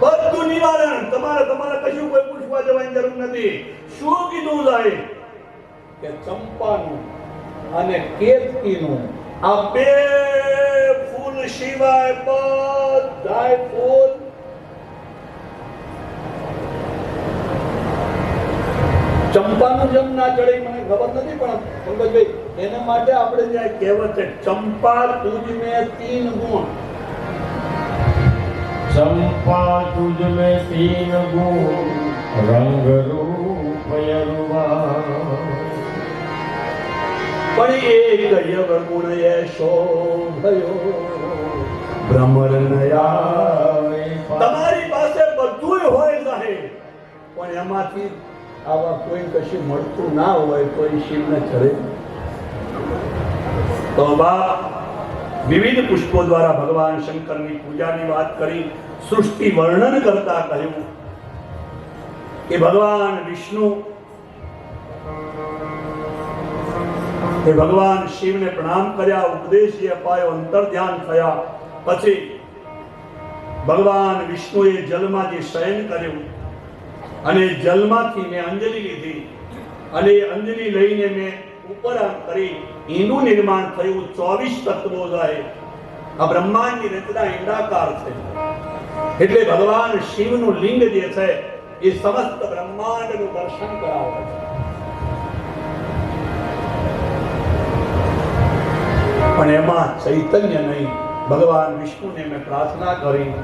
બધું નિવારણ તમારે તમારે કશું કોઈ પૂછવા જવાની જરૂર નથી શું કીધું જાય કે ચંપાનું અને કેતકીનું આ બે ફૂલ સિવાય બધાય ફૂલ ચંપાનું જેમ ના ચડે મને ખબર નથી પણ પંકજભાઈ એના માટે આપણે જે કહેવત છે ચંપા તુજ મે તીન ગુણ. ચંપા તુજ મે તીન ગુણ રંગ રૂપ પણ એક યવગુણ યશો ભયો ભ્રમર નયા તમારી પાસે બધું હોય સાહેબ. પણ એમાંથી આવા કોઈ કશું મળતું ના હોય તો એ શિવને ચડે તો બા વિવિધ પુષ્પો દ્વારા ભગવાન શંકરની પૂજાની વાત કરી, સૃષ્ટિ વર્ણન કરતા કહ્યું. કે ભગવાન વિષ્ણુ એ ભગવાન શિવને પ્રણામ કર્યા, ઉપદેશ અપાયો અંતર ધ્યાન થયા. પછી ભગવાન વિષ્ણુએ જલમાં જે શયન કર્યું, અને જલમાંથી મેં અંજલિ લીધી. અને અંજલિ લઈને મેં ઉપર કરી એનું નિર્માણ થયું ચોવીસ તત્વો જાય આ બ્રહ્માંડની રચના ઈંડાકાર છે. એટલે ભગવાન શિવનું લિંગ જે છે, એ સમસ્ત બ્રહ્માંડનું દર્શન કરાવે છે. પણ એમાં ચૈતન્ય નહીં. ભગવાન વિષ્ણુને મેં પ્રાર્થના કરી.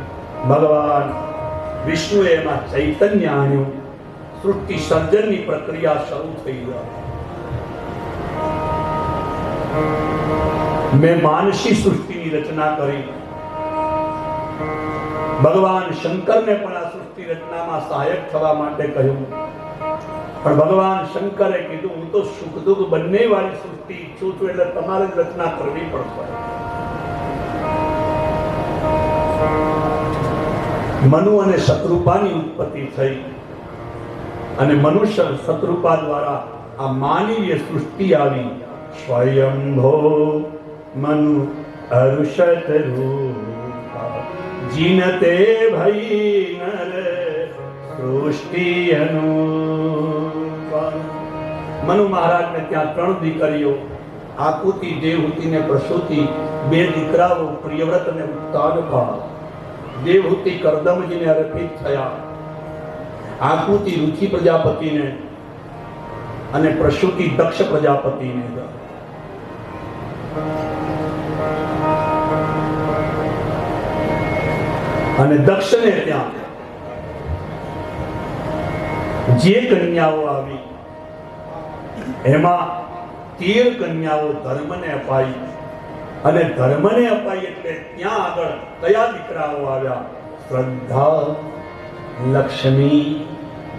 ભગવાન વિષ્ણુએ એમાં ચૈતન્ય આણ્યું. સૃષ્ટિ સર્જનની પ્રક્રિયા શરૂ થઈ ગઈ. મેં માનસી સૃષ્ટિની રચના કરી. ભગવાન શંકરને પણ આ સૃષ્ટિ રચનામાં સહાયક થવા માટે કહ્યું. પણ ભગવાન શંકરે કીધું, હું તો સુખ દુઃખ બંને વાળી સૃષ્ટિ ઈચ્છું છું એટલે તમારે જ રચના કરવી પડશે. મનુ અને શત્રુપાની ઉત્પત્તિ થઈ. અને મનુષ્ય શત્રુપા દ્વારા આ માનવીય સૃષ્ટિ આવી. સ્વયંભો મનુ અરુષત રૂપા. જીનતે ભઈ નર સૃષ્ટિ અનુપા. મનુ મહારાજને ત્યાં ત્રણ દીકરીઓ, આકુતિ દેવહૂતિ ને પ્રસૂતિ, બે દીકરાઓ પ્રિયવ્રત અને ઉત્તાનભા. દેવહૂતિ કરદમજીને અર્પિત થયા. આકૃતિ રુચિ પ્રજાપતિને અને પ્રસૂતિ દક્ષ પ્રજાપતિને અને દક્ષને ત્યાં જે કન્યાઓ આવી, એમાં તેર કન્યાઓ ધર્મને અપાઈ. અને ધર્મને અપાઈ એટલે ત્યાં આગળ કયા દીકરાઓ આવ્યા? શ્રદ્ધા, લક્ષ્મી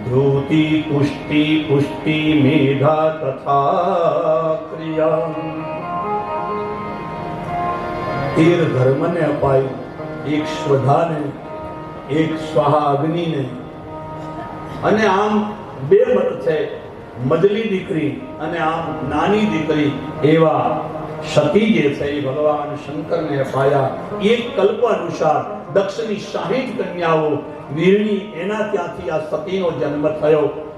ધ્રુતિ પુષ્ટિ પુષ્ટિ, મેધા, તથા ક્રિયા. તેર ધર્મને અપાયું એક શ્રદ્ધાને, એક સ્વાહા અગ્નિને. અને આમ બે મત છે. મજલી દીકરી અને આમ નાની દીકરી. એવા સતી જે છે એ ભગવાન શંકરને અપાયા. એક કલ્પ અનુસાર દક્ષની સાહીઠ કન્યાઓ વીરણી એના ત્યાંથી આ સતીનો જન્મ થયો.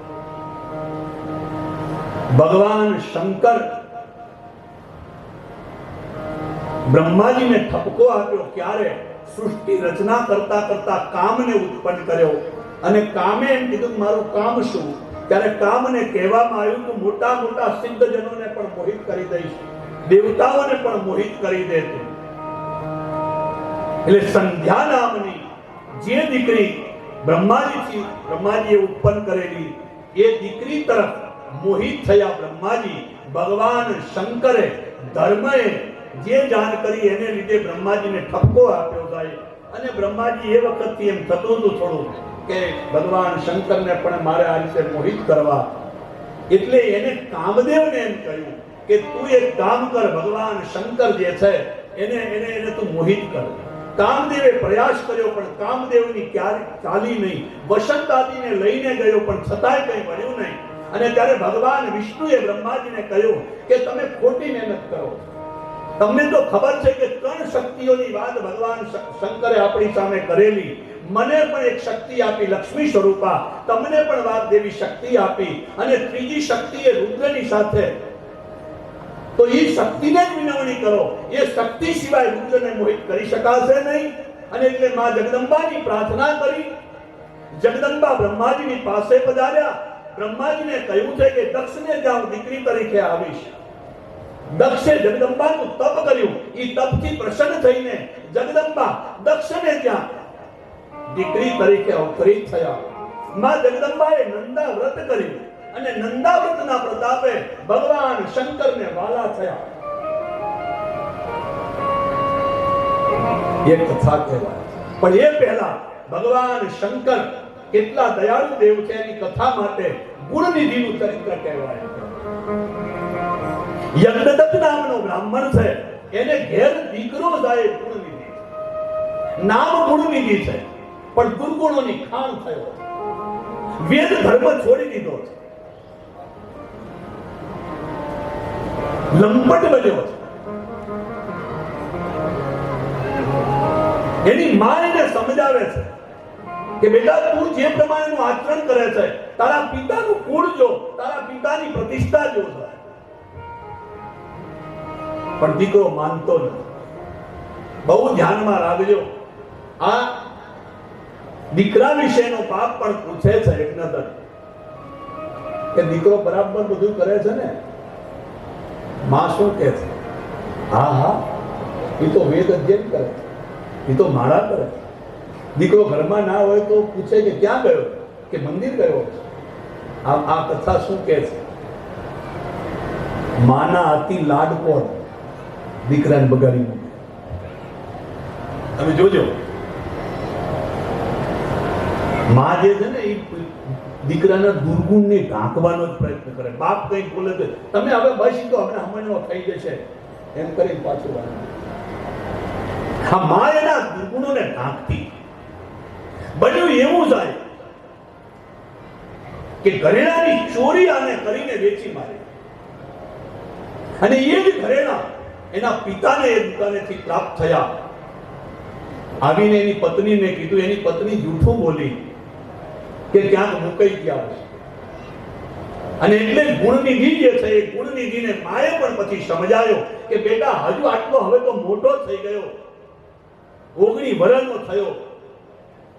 ભગવાન શંકર બ્રહ્માજીને ઠપકો આપ્યો ક્યારે? સૃષ્ટિ રચના કરતા કરતા કામને ઉત્પન્ન કર્યો. અને કામે એમ કીધું મારું કામ શું? ત્યારે કામને કહેવામાં આવ્યું કે મોટા મોટા સિદ્ધજનોને પણ મોહિત કરી દઈશ. દેવતાઓને પણ મોહિત કરી દે છે એટલે સંધ્યા નામની જે દીકરી બ્રહ્માજીથી બ્રહ્માજીએ ઉત્પન્ન કરેલી, એ દીકરી તરફ મોહિત થયા બ્રહ્માજી ભગવાન શંકરે ધર્મએ જે જાણ કરી એને લીધે બ્રહ્માજીને ઠપકો આપ્યો થાય અને બ્રહ્માજી એ વખતથી એમ થતું હતું થોડું કે ભગવાન શંકરને પણ મારે આ રીતે મોહિત કરવા. એટલે એને કામદેવને એમ કહ્યું કે તું એક કામ કર, ભગવાન શંકર જે છે, એને એને એને તું મોહિત કર. કામદેવે પ્રયાસ કર્યો, પણ કામદેવની ક્યારે ચાલી નહીં. વસંત આદિને લઈને ગયો, પણ છતાંય કંઈ મળ્યું નહીં. અને ત્યારે ભગવાન વિષ્ણુએ બ્રહ્માજીને કહ્યું કે તમે ખોટી મહેનત કરો. તમને તો ખબર છે કે ત્રણ શક્તિઓની વાત ભગવાન શંકરે આપણી સામે કરેલી. મને પણ એક શક્તિ આપી લક્ષ્મી સ્વરૂપા. તમને પણ વાત દેવી શક્તિ આપી. અને ત્રીજી શક્તિ એ રુદ્રની સાથે. તો એ શક્તિને જ વિનવણી કરો. એ શક્તિ સિવાય રુદ્રને મોહિત કરી શકાશે નહીં. અને એટલે માં જગદંબાની પ્રાર્થના કરી. જગદંબા બ્રહ્માજીની પાસે પધાર્યા. બ્રહ્માજીને કહ્યું છે કે દક્ષને ત્યાં હું દીકરી તરીકે આવીશ. દક્ષે જગદંબાનું તપ કર્યું. એ તપથી પ્રસન્ન થઈને જગદંબા દક્ષને ત્યાં દીકરી તરીકે અવતરિત થયા. માં જગદંબાએ નંદા વ્રત કર્યું અને નંદા વ્રતના પ્રતાપે ભગવાન શંકરને વાલા થયા. એ કથા કહેવાય. પણ એ પહેલા ભગવાન શંકર કેટલા દયાળુ દેવ છે એની કથા માટે ગુણનિધિનું ચરિત્ર કહેવાય. યજ્ઞદત્ત નામનો બ્રાહ્મણ છે. એને ઘેર દીકરો જાય ગુણનિધિ નામ ગુણનિધિ છે. પણ દુર્ગુણોની ખાણ થયો વેદ ધર્મ છોડી દીધો છે. લંપટ બન્યો છે. એની માં એને સમજાવે છે કે બેટા તું જે પ્રમાણેનું આચરણ કરે છે, તારા પિતાનું કુળ જો, તારા પિતાની પ્રતિષ્ઠા જો પણ દીકરો માનતો નથી. બહુ ધ્યાનમાં રાખજો. આ દીકરા વિશેનો પાપ પણ પૂછે છે એકનદર કે દીકરો બરાબર બધું કરે છે ને? માં શું કહે છે? હા હા એ તો વેદ અધ્યયન કરે છે. એ તો માળા કરે છે. દીકરો ઘરમાં ના હોય તો પૂછે કે ક્યાં ગયો? કે મંદિર ગયો? આ આ કથા શું કહે છે? માના અતિ લાડકોડ દીકરાને બગાડી મૂકે. તમે જોજો. માં જે છે ને એ દીકરાના દુર્ગુણને ઢાંકવાનો જ પ્રયત્ન કરે. બાપ કંઈક બોલે છે તમે હવે બસ તો હવે હમણાં થઈ જશે. એમ કરી પાછું. હા માં એના દુર્ગુણોને ઢાંકતી. બન્યું એવું થાય કે ઘરેણાની ચોરી આને કરીને વેચી મારે. અને એ જ ઘરેણા એના પિતાને એ દુકાનેથી પ્રાપ્ત થયા. આવીને એની પત્નીને કીધું, એની પત્ની જૂઠું બોલી કે ક્યાંક મુકાઈ ગયા છે. અને એટલે ગુણનિધિ જે છે, એ ગુણનિધિને માએ પણ પછી સમજાયો કે બેટા, હજુ આટલો હવે તો મોટો થઈ ગયો. ઓગણી વર્ષનો થયો.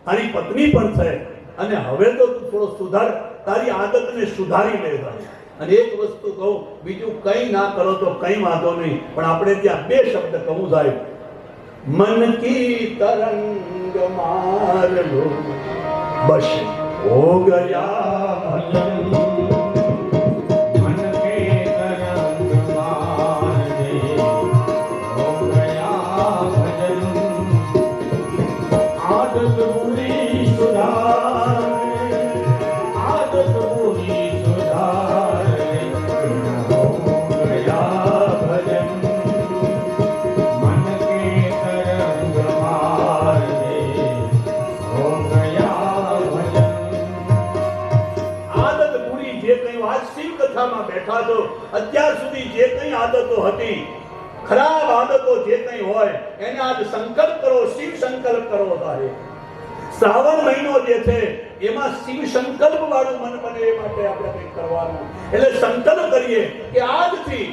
તારી પત્ની પણ છે. અને હવે તો તું થોડો સુધાર, તારી આદતને સુધારી લે ભાઈ. અને એક વસ્તુ કહું, બીજું કંઈ ના કરો તો કંઈ વાંધો નહીં, પણ આપણે ત્યાં બે શબ્દ કહું સાહેબ. મન કી તરંગ માર બસ, હો ગયા કથામાં બેઠા છો, અત્યાર સુધી જે કંઈ આદતો હતી, ખરાબ આદતો જે કંઈ હોય, એને આજ સંકલ્પ કરો, શિવ સંકલ્પ કરો તારે. શ્રાવણ મહિનો જે છે, એમાં શિવ સંકલ્પ વાળું મન બને એ માટે આપણે કંઈક કરવાનું. એટલે સંકલ્પ કરીએ કે આજથી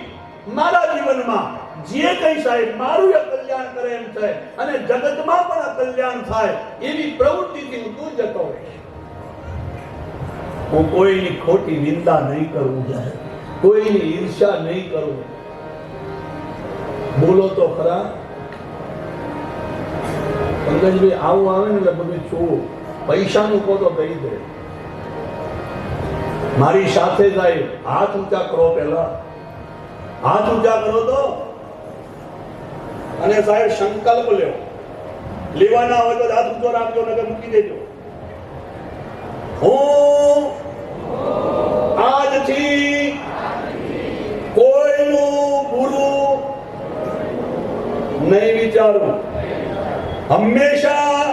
મારા જીવનમાં જે કંઈ સાહેબ મારું એ કલ્યાણ કરે એમ છે અને જગતમાં પણ આ કલ્યાણ થાય, એવી પ્રવૃત્તિથી હું દૂર જતો રહીશ. હું કોઈની ખોટી નિંદા નહીં કરું કોઈની ઈર્ષા નહીં કરું. બોલો તો ખરા. પંકજભાઈ, આવું આવે ને એટલે બધું છું પૈસાનું કહો તો કહી દે. મારી સાથે જાય, હાથ ઊંચા કરો પેલા હાથ ઊંચા કરો તો. અને સાહેબ, સંકલ્પ લેવો લેવાના હોય તો હાથ ઊંચો રાખજો નગર મૂકી દેજો. હું નથી. કોઈનું બુરું નહીં વિચારવું. હંમેશા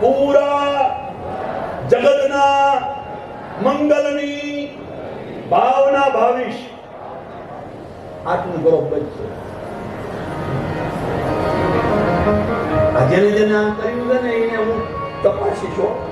પૂરા જગતના મંગલની ભાવના ભાવીશ. આટલું ગૌરવ બનશે જેને જેને આ કર્યું છે ને એને હું તપાસી છું.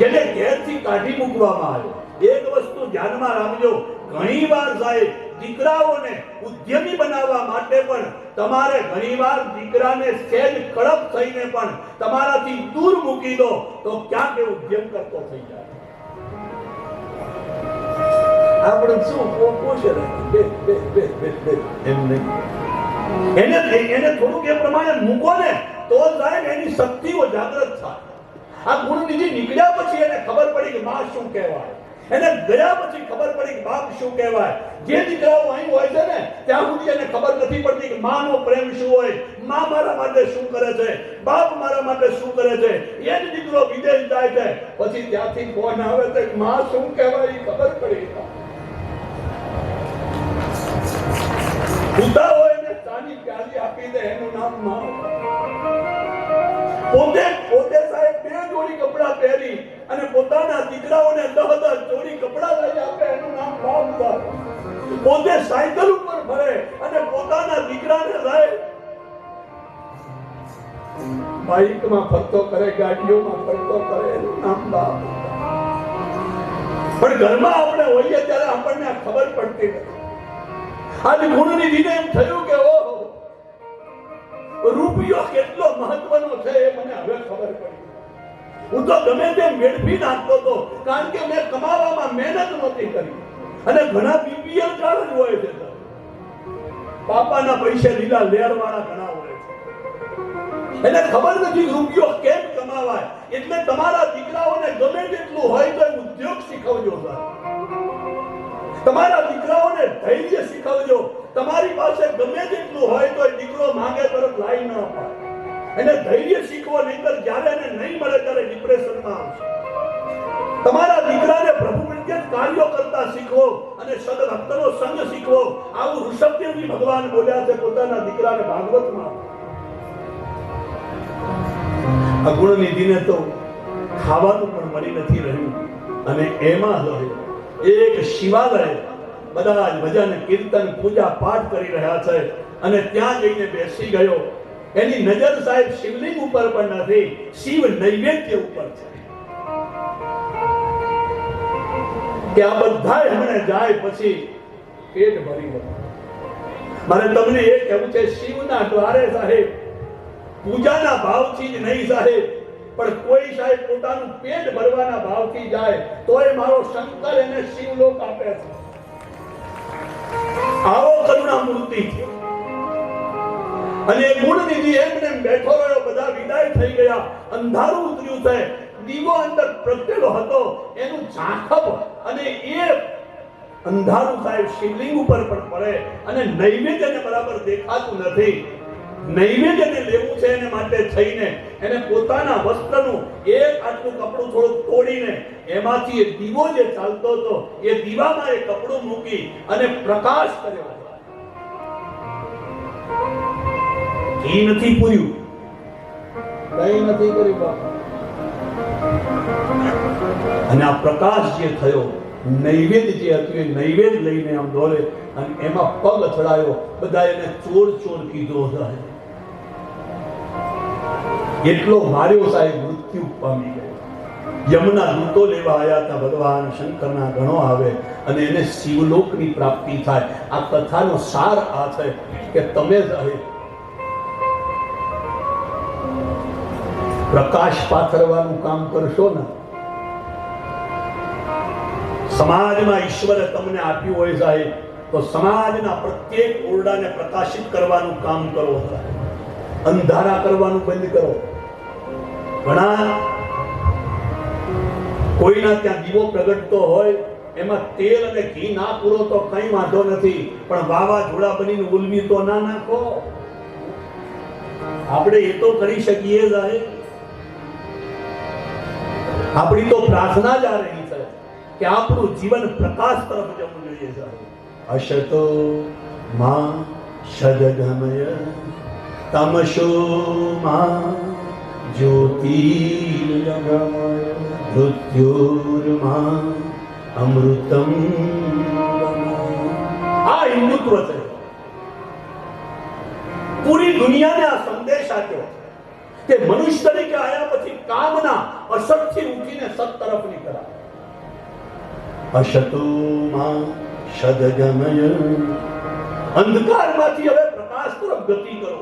જેને ઘેરથી કાઢી મૂકવામાં આવ્યો. એક વસ્તુ ધ્યાનમાં રાખજો. ઘણીવાર સાહેબ દીકરાઓને ઉદ્યમી બનાવવા માટે પણ તમારે ઘણીવાર દીકરાને સેજ કડક થઈને પણ તમારાથી દૂર મૂકી દો તો ક્યાંક એ ઉદ્યમ કરતો થઈ જાય. આપણે શું પોપો બે બે બે બે બે. એમ નહીં. એને એને થોડુંક એ પ્રમાણે મૂકો ને તો સાહેબ એની શક્તિઓ જાગૃત થાય. આ ગુણનિધિ નીકળ્યા પછી એને ખબર પડી કે માં શું કહેવાય. એને ગયા પછી ખબર પડી કે બાપ શું કહેવાય. જે દીકરાઓ અહીં હોય છે ને, ત્યાં સુધી એને ખબર નથી પડતી કે માનો પ્રેમ શું હોય. માં મારા માટે શું કરે છે? બાપ મારા માટે શું કરે છે? એ જ દીકરો વિદેશ જાય છે. પછી ત્યાંથી ફોન આવે છે માં શું કહેવાય એ ખબર પડી ઉતા હોય ને ચાની પ્યાલી આપી દે, એનું નામમાં પોતે પોતે સાહેબ કપડાં પહેરી અને પોતાના દીકરાઓને દહ દહ ચોરી કપડાં લઈ આપે, એનું નામ સાહેબ પોતે સાયકલ ઉપર ફરે અને પોતાના દીકરાને લઈ બાઇકમાં ફરતો કરે, ગાડીઓમાં ફરતો કરે, એનું નામ બાપ. પણ ઘરમાં આપણે હોઈએ ત્યારે આપણને ખબર પડતી નથી. આજ દીને એમ થયું કે ઓહો, રૂપિયો કેટલો મહત્વનો છે એ મને હવે ખબર પડી હું તો ગમે તેમ વેડફી નાખતો હતો, કારણ કે મેં કમાવામાં મહેનત નહોતી કરી. અને ઘણા બીપીએલ કાર્ડ હોય છે પાપાના પૈસે લીલા લેર વાળા ઘણા હોય છે. એને ખબર નથી રૂપિયો કેમ કમાવાય. એટલે તમારા દીકરાઓને ગમે તેટલું હોય તો ઉદ્યોગ શીખવજો સાહેબ તમારા દીકરાઓને ધૈર્ય શીખવજો. તમારી પાસે ગમે તેટલું હોય તો દીકરો માંગે તરફ લાઈ ન અપાય એને ધૈર્ય શીખવો નહીંતર જ્યારે એને નહીં મળે ત્યારે ડિપ્રેશનમાં આવશે. તમારા દીકરાને પ્રભુ પ્રત્યે કાર્યો કરતા શીખવો અને સદભક્તનો સંગ શીખવો. આવું ઋષભદેવજી ભગવાન બોલ્યા છે, પોતાના દીકરાને ભાગવતમાં અગુણ નિધિને તો ખાવાનું પણ મળી નથી રહ્યું અને એમાં રહે. એક શિવાલય બધા જ ભજન, કીર્તન, પૂજા પાઠ કરી રહ્યા છે અને ત્યાં જઈને બેસી ગયો. એની નજર સાહેબ શિવલિંગ ઉપર પણ નથી, શિવ નૈવેદ્ય ઉપર છે. કે આ બધા હમણે જાય પછી પેટ ભરી લે મારે તમને એ કહેવું છે, શિવના દ્વારે સાહેબ, પૂજાના ભાવથી જ નહીં સાહેબ, પણ કોઈ સાહેબ પોતાનું પેટ ભરવાના ભાવથી જાય, તોય મારો શંકર એને શિવલોક આપે છે. આવો કરુણા મૂર્તિ છે અને એ ગુણનિધિ એમને બેઠો રહ્યો, બધા વિદાય થઈ ગયા. અંધારું ઉતર્યું છે. દીવો અંદર પ્રગટેલો હતો. એનું ઝાંખપ અને એ અંધારું સાહેબ શિવલિંગ ઉપર પણ પડે અને નૈવેદ્યને બરાબર દેખાતું નથી. નૈવેદ્યને લેવું છે એને માટે થઈને એને પોતાના વસ્ત્રનું એક આટલું કપડું થોડુંક તોડીને એમાંથી એ દીવો જે ચાલતો હતો, એ દીવામાં એ કપડું મૂકી અને પ્રકાશ કર્યો. ઘી નથી પૂર્યું. કઈ નથી કર્યું અને આ પ્રકાશ જે થયો નૈવેદ્ય જે હતું એ નૈવેદ્ય લઈને આમ દોરે અને એમાં પગ અથડાયો બધા એને ચોર ચોર કીધો એટલો માર્યો સાહેબ મૃત્યુ પામી ગયો. યમુના દૂતો લેવા આવ્યા હતા ભગવાન શંકરના ગણો આવે અને એને શિવલોકની પ્રાપ્તિ થાય. આ કથાનો સાર આ છે કે તમે સાહેબ પ્રકાશ પાથરવાનું કામ કરશો ને, સમાજમાં ઈશ્વરે તમને આપ્યું હોય સાહેબ, તો સમાજના પ્રત્યેક ઓરડાને પ્રકાશિત કરવાનું કામ કરો અંધારા કરવાનું બંધ કરો. ઘણા કોઈના ત્યાં દીવો પ્રગટતો હોય, એમાં તેલ અને ઘી ના પૂરો તો કઈ વાંધો નથી, પણ વાવાઝોડા બનીને ઉલમી તો ના નાખો. આપણે એ તો કરી શકીએ સાહેબ. આપણી તો પ્રાર્થના જ આ રહી છે કે આપણું જીવન પ્રકાશ તરફ જવું જોઈએ અશતો માં સદગમય તમશો માં જ્યોતિર્ગમય મૃત્યુર્માં અમૃતમ આ હિન્દુત્વ છે. પૂરી દુનિયાને આ સંદેશ આપ્યો. કે મનુષ્ય તરીકે આયા પછી કામના અસતથી ઉઠીને સત તરફ નીકળા અશતો માં સદગમય. અંધકારમાંથી હવે પ્રકાશ તરફ ગતિ કરો.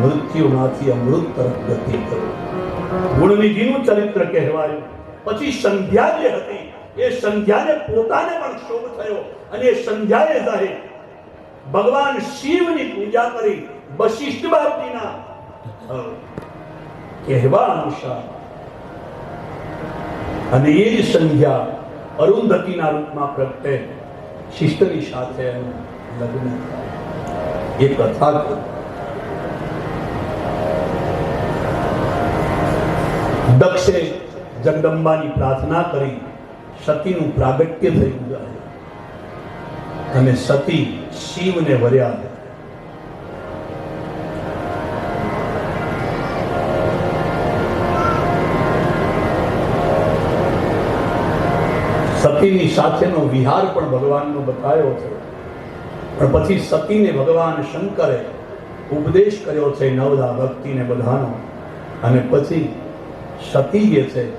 મૃત્યુમાંથી અમૃત તરફ ગતિ કરો. ગુણનિધિનું ચરિત્ર કહેવાયું. પછી સંધ્યા જે હતી, એ સંધ્યાને પોતાને પણ શોભ થયો અને એ સંધ્યાએ સાહેબ ભગવાન શિવની પૂજા કરી. વશિષ્ઠ બાપજીના કહેવા અનુસાર. અને એ જ સંધ્યા અરુંધતીના રૂપમાં પ્રગટે શિષ્ટની સાથે એનું લગ્ન. એ કથા દક્ષે જગદંબાની પ્રાર્થના કરી સતીનું પ્રાગટ્ય થયું અને સતી શિવને વર્યા સતીની સાથેનો વિહાર પણ ભગવાનનો બતાવ્યો છે. પણ પછી સતીને ભગવાન શંકરે ઉપદેશ કર્યો છે નવદા ભક્તિને બધાનો. અને પછી સતી જે છે,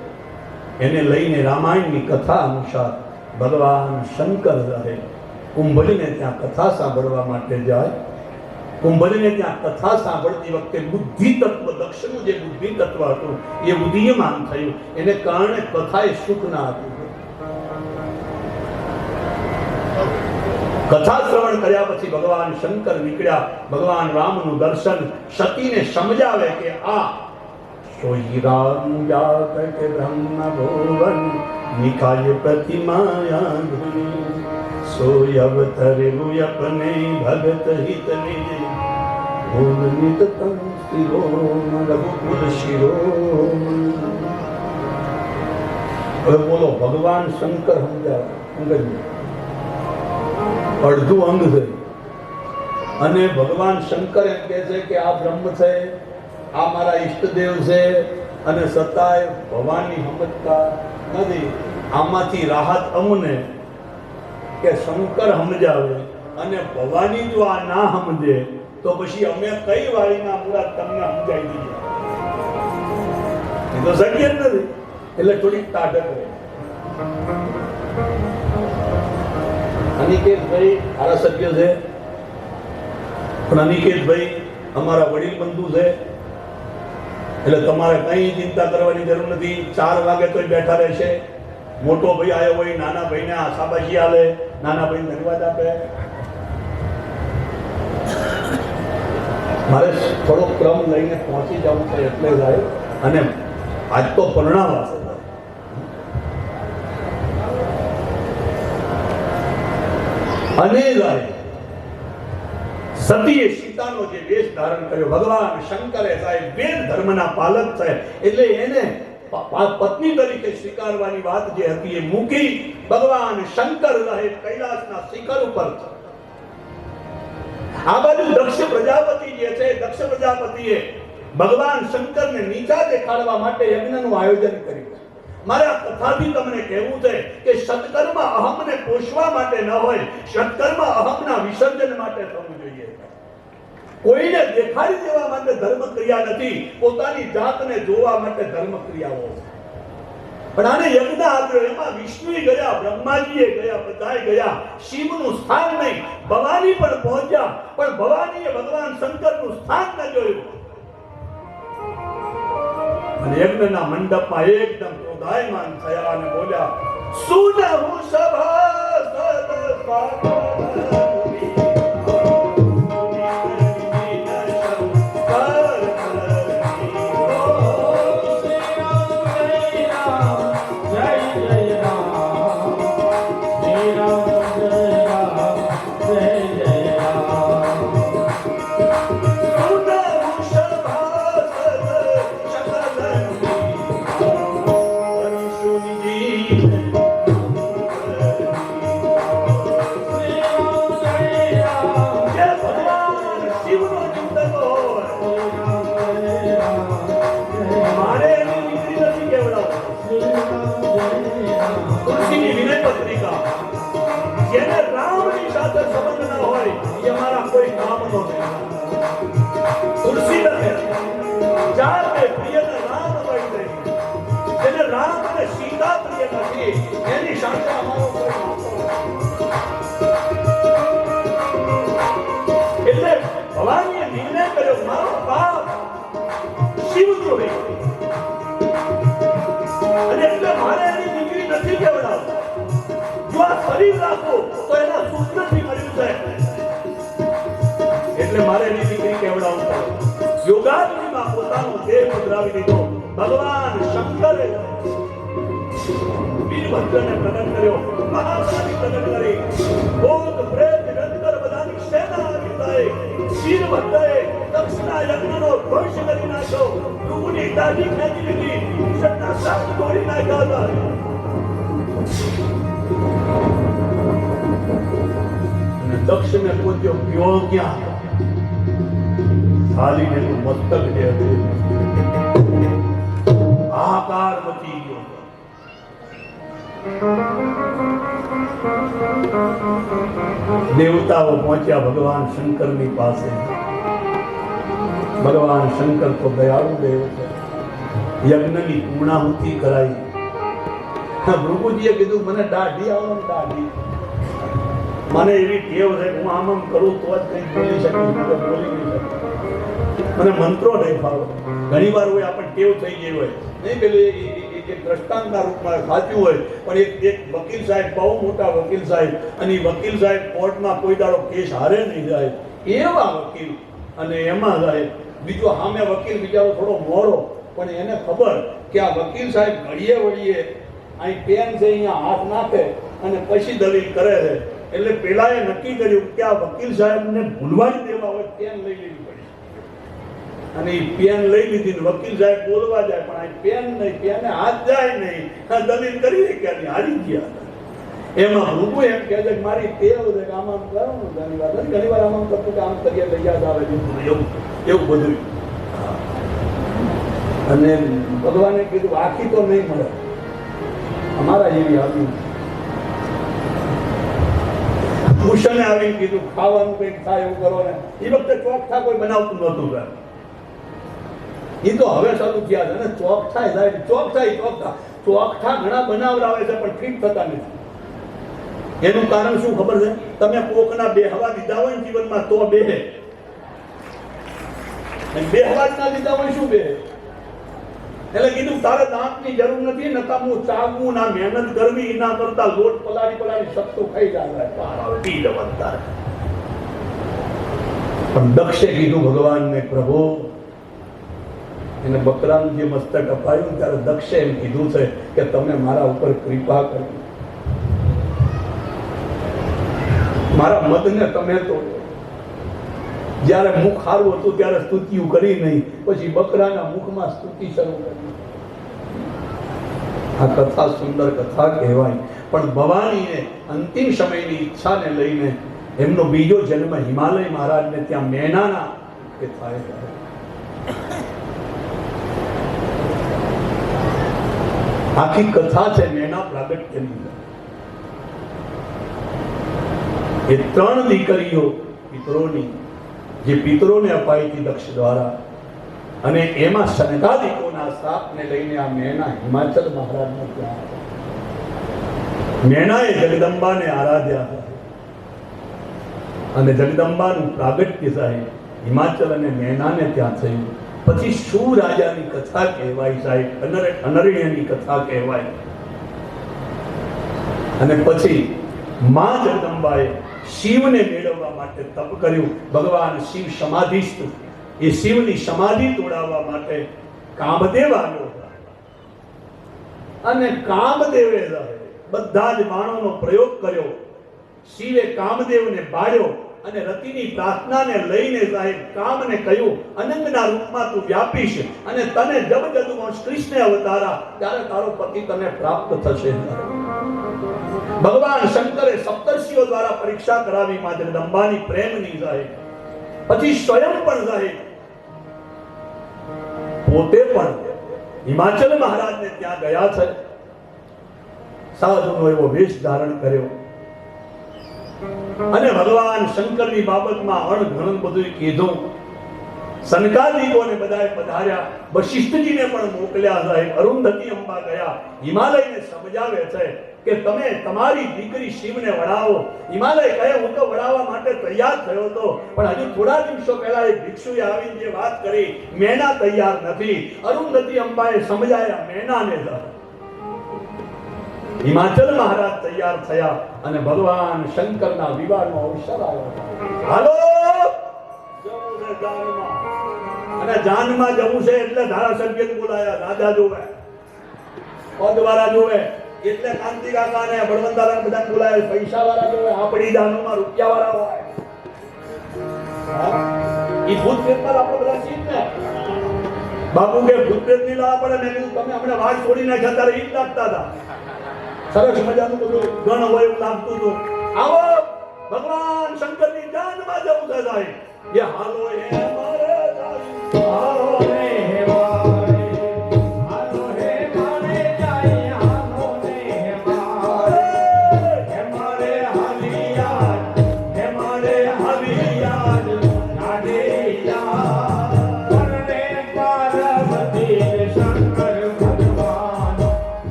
એને લઈને રામાયણની કથા અનુસાર ભગવાન શંકર રહે. કુંભજને ત્યાં કથા સાંભળવા માટે જાય. કુંભજને ત્યાં કથા સાંભળતી વખતે બુદ્ધિ તત્વ દક્ષનું જે બુદ્ધિ તત્વ હતું, એ ઉદીયમાન થયું. એને કારણે કથાએ સુખ ના આપ્યું. કથા શ્રવણ કર્યા પછી ભગવાન શંકર નીકળ્યા. ભગવાન રામનું દર્શન સતીને સમજાવે કે આ સોઈ રામ જાત કે બ્રહ્મ ભુવન નિકાય પ્રતિમાયા ધુની સોય અવતરે અપને ભગત હિત નિજ ભૂલ નિત તમ શિરોમ, રઘુકુલ શિરોમ. હવે બોલો, ભગવાન શંકર સમજાવે. સમજાવ્યું અડધું અંગ છે. અને ભગવાન શંકર એમ કહે છે કે આ બ્રહ્મ છે, આ મારા ઈષ્ટદેવ છે, અને સતાય ભગવાનની સમજતા નથી. આમાંથી રાહત અમને કે શંકર સમજાવે અને ભવાની જો આ ના સમજે, તો પછી અમે કઈ વાળીના મુરાદ તમને સમજાવી દઈએ એ તો શક્ય નથી. એટલે થોડીક તાઢક રહે. અનિકેતભાઈ ધારાસભ્ય છે. પણ અનિકેતભાઈ અમારા વડીલ બંધુ છે. એટલે તમારે કઈ ચિંતા કરવાની જરૂર નથી. ચાર વાગે તો બેઠા રહેશે. મોટો ભાઈ આવ્યો હોય, નાના ભાઈને આ શાબાશી આલે નાના ભાઈ ધન્યવાદ આપે. મારે થોડો ક્રમ લઈને પહોંચી જવું છે, એટલે જાય અને આજ તો પરણાવા છે. અને સતીએ સીતાનો જે વેશ ધારણ કર્યો, ભગવાન શંકરે સાહેબ વેદ ધર્મના પાલક છે એટલે એને પત્ની તરીકે સ્વીકારવાની વાત જે હતી એ મૂકી ભગવાન શંકર સાહેબ કૈલાસના શિખર ઉપર. આ બાજુ દક્ષ પ્રજાપતિ જે છે, દક્ષ પ્રજાપતિએ ભગવાન શંકરને નીચા દેખાડવા માટે યજ્ઞનું આયોજન કર્યું. મારે આ કથાથી તમને કહેવું છે કે સત્કર્મ અહમને પોષવા માટે ન હોય, સત્કર્મ અહમના વિસર્જન માટે થવું જોઈએ. કોઈને દેખાડી દેવા માટે ધર્મ ક્રિયા નથી, પોતાની જાતને જોવા માટે ધર્મ ક્રિયાઓ પણ આને યજ્ઞ આપ્યો એમાં વિષ્ણુ ગયા, બ્રહ્માજીએ ગયા બધા ગયા, શિવનું સ્થાન નહીં. ભવાની પણ પહોંચ્યા, પણ ભવાનીએ ભગવાન શંકરનું સ્થાન ન જોયું. અને યજ્ઞના મંડપમાં એકદમ ક્રોધાયમાન થયા અને બોલ્યા સુનહુ સભાસદ પાટણ. જો આ શરીર રાખો, તો એના એટલે મારે એની દીકરી કેવડાવવું પડે. યોગાગ્નિમાં ભગવાન શંકરે વીરભદ્રને પ્રગટ કર્યો ક્યાં તું મસ્તક હતું દેવતાઓ પહોંચ્યા ભગવાન શંકરની પાસે. ભગવાન શંકર તો દયાળુ દેવ છે. યજ્ઞની પૂર્ણાહુતિ કરાઈ. ભૃગુજીએ કીધું, મને દાઢી આવો દાઢી. મને એવી ટેવ છે હું આમ આમ કરું તો જ કંઈક બોલી શકું બોલી નહીં મને મંત્રો નહીં ફાવે ઘણી વાર હોય આપણને ટેવ થઈ ગઈ હોય. નહીં, પેલું એ- એ- એ- એ દ્રષ્ટાંતના રૂપમાં સાચું હોય, પણ એક એક વકીલ સાહેબ બહુ મોટા વકીલ સાહેબ, અને વકીલ સાહેબ કોર્ટમાં કોઈ દાડો કેસ હારે નહીં જાય. એવા વકીલ અને એમાં સાહેબ બીજો સામે વકીલ બિચારો થોડો મોરો. પણ એને ખબર કે આ વકીલ સાહેબ ઘડીએ વળીએ, અહીં પેન છે, અહીંયા હાથ નાખે અને પછી દલીલ કરે છે. એટલે પેલા એ નક્કી કર્યું કે આ વકીલ સાહેબને ભૂલવા જ દેવા હોય, પેન લઈ પડી અને એ પેન લઈ લીધી ને વકીલ સાહેબ બોલવા જાય, પણ આ પેન નહીં, પેને હાથ જાય નહીં. દલીલ કરી કે હારી ગયા એમાં રૂપુ એમ કહે છે મારી ટેવ છે આમ આમ કરો ને, ઘણી વાર ઘણી વાર આમ કરતું કે આમ કરીએ તો યાદ આવે એવું એવું બધું. અને ભગવાને કીધું, આખી તો નહીં મળે. અમારા જેવી આવી ભૂષણે આવીને કીધું, ખાવાનું કંઈક થાય એવું કરો ને. એ વખતે ચોકઠા કોઈ બનાવતું નહોતું ઘર. એ તો હવે શરૂ થયા છે. અને ચોકઠા સાહેબ ચોકઠા ચોકઠા ચોકઠા ઘણા બનાવડાવે છે, પણ ફિટ થતા નથી. એનું કારણ શું ખબર છે? તમે કોકના બેહવા દીધા હોય જીવનમાં, તો બેહે. અને બેહવા જ ના દીધા હોય, શું બે એટલે કીધું, તારે દાંતની જરૂર નથી નકામું ચાવવું, ના મહેનત કરવી એના કરતા લોટ પલાળી પલાળી શક્તો ખાઈ જાય. પી જવાનું તારે. પણ દક્ષે કીધું, ભગવાનને પ્રભુ એને બકરાનું જે મસ્તક અપાયું ત્યારે દક્ષે એમ કીધું છે કે તમે મારા ઉપર કૃપા કરી. મારા મદને તમે તો જ્યારે મુખ સારું હતું ત્યારે સ્તુતિઓ કરી નહીં, પછી બકરાના મુખમાં સ્તુતિ શરૂ કરી. આ કથા સુંદર કથા કહેવાય. પણ ભવાનીને અંતિમ સમયની ઈચ્છાને લઈને એમનો બીજો જન્મ હિમાલય મહારાજને ત્યાં મેનાના એ થાય. આખી કથા છે મેના પ્રાગટ્યની એ ત્રણ દીકરીઓ પિતરોની, જે પિતરોને અપાઈ હતી દક્ષ દ્વારા, અને એમાં સનકાદિકોના શ્રાપને લઈને આ મેના હિમાચલ મહારાજને ત્યાં આવ્યા. મેનાએ જગદંબાને આરાધ્યા હતા. અને જગદંબાનું પ્રાગટ્ય સાહેબ હિમાચલ અને મેનાને ત્યાં થયું. પછી શું રાજાની કથા કહેવાય સાહેબ? અનરણ્યની કથા કહેવાય. અને પછી મા જગદંબાએ શિવને મેળવવા માટે તપ કર્યું. ભગવાન શિવ સમાધિસ્થ. એ શિવની સમાધિ તોડાવવા માટે કામદેવ આવ્યો અને કામદેવે બધા જ બાણોનો પ્રયોગ કર્યો. શિવે કામદેવને બાળ્યો. અને રતિની પ્રાર્થનાને લઈને સાહેબ કામને કહ્યું, અનંતના રૂપમાં તું વ્યાપીશ અને તને જબ જદુવંશ કૃષ્ણ અવતારા, ત્યારે તારો પતિ તને પ્રાપ્ત થશે. ભગવાન શંકરે સપ્તર્ષિઓ દ્વારા પરીક્ષા કરાવી માં જગદંબાની પ્રેમની સાહેબ. પછી સ્વયં પણ સાહેબ, પોતે પણ હિમાચલ મહારાજને ત્યાં ગયા છે. સાધુનો એવો વેશ ધારણ કર્યો. અને ભગવાન શંકરની બાબતમાં અણઘણ બધું કીધું. સનકાદિકોને બધાએ પધાર્યા. વશિષ્ઠજીને પણ મોકલ્યા સાહેબ અરુંધતી અંબા ગયા. હિમાલયને સમજાવે છે કે તમે તમારી દીકરી શિવને વડાવો હિમાલય કહે, હું તો વડાવવા માટે તૈયાર થયો હતો. પણ હજુ થોડા દિવસો પહેલા એક ભિક્ષુએ આવીને જે વાત કરી, મેના તૈયાર નથી. અરુંધતી અંબાએ સમજાયા, મેનાને. હિમાચલ મહારાજ તૈયાર થયા અને ભગવાન શંકરના વિવાહનો અવસર આવ્યો હાલો. અને જાનમાં જવું છે એટલે ધારાસભ્ય બોલાયા રાજા જોવે પદવાળા જોવે, એટલે કાંતિ કાકા ને બળવંતારા બધા બોલાયા પૈસા વાળા જોવે આપણી જાનમાં રૂપિયા વાળા હોય. ઈ ભૂત પ્રેતમાં આપણે બધા છીએ ને. બાપુ કે ભૂત પ્રેતની લાવા પડે કીધું તમે હમણાં વાત છોડી નાખ્યા ત્યારે ઈ લાગતા હતા. સરસ મજાનું બધું ગણ હોય એવું લાગતું હતું. આવો, ભગવાન શંકરની જાનમાં જવું થાય એ હાલો એ મારે હાલો